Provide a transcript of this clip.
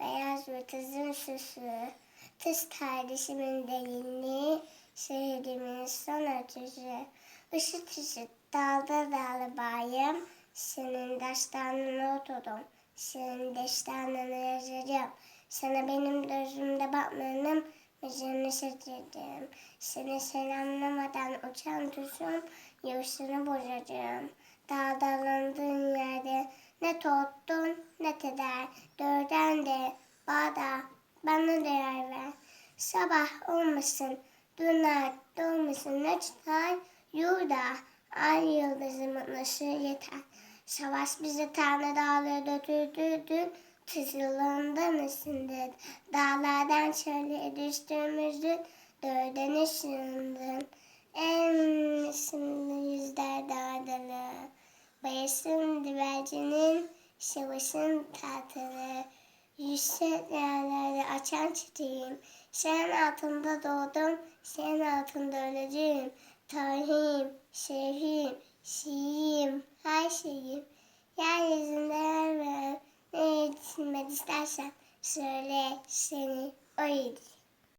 gibi tızın süsü, Tız kardeşimin derinliği, şehrimin son ötüsü. Işıt ışıt dalda dalda bayım, senin destanını oturdum, senin destanını yazarım. Sana benim gözümde bakmanım, yüzünü seçeceğim. Seni selamlamadan uçan tuşum, yuvasını bozacağım. Daldalandığın yerde ne tuttun ne teder, dörden de Sabah olmasın, dünya doğmasın ne çıkar, yurda ay yıldızı mutlusu yeter. Savaş bizi Tanrı dağlara götürdü, tızılığından ısındın. Dağlardan çöle düştüğümüzün dördene sığındın. En isimli yüzler dağdalı. Bayasın divercinin, savaşın tahtalı. Yüksek yerlerde açan çiçeğim. Senin altında doğdum, senin altında öleceğim. Tarihim, şehrim, şiirim, her şeyim. Yeryüzünde yer ver. Ne yetinmek istersen söyle seni o yedi.